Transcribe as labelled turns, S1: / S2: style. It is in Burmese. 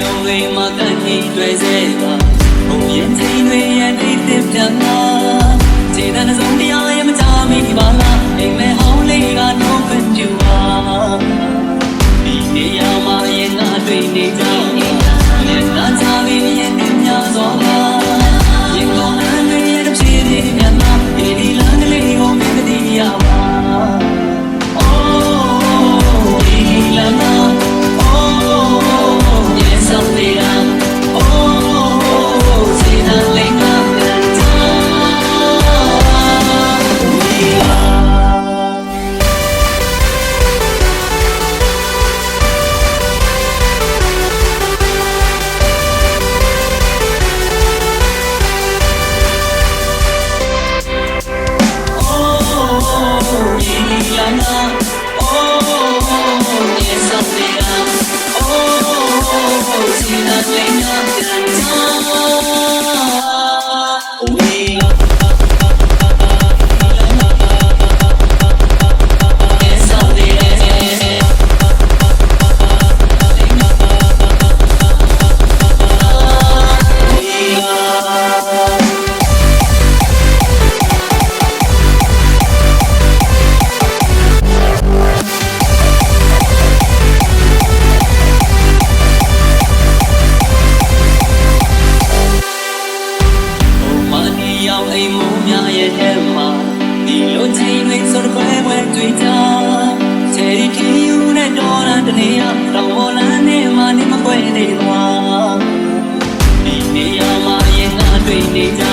S1: ယုံတွေမှာကန့်ကြီးတွေ့စေပါဘုံရင်စိန်တွေရဲ့နေသစ်ပြန်မှာ Señor. ဆိုတဲ့ခွဲခွဲတွေ့ကြဆယ်ရီခင်ယူနဲ့တော်လာတနေရတော်လာနေမှနေမခွဲနေတော့ဒီနေရာမှာရင်ငါတွေ့နေကြ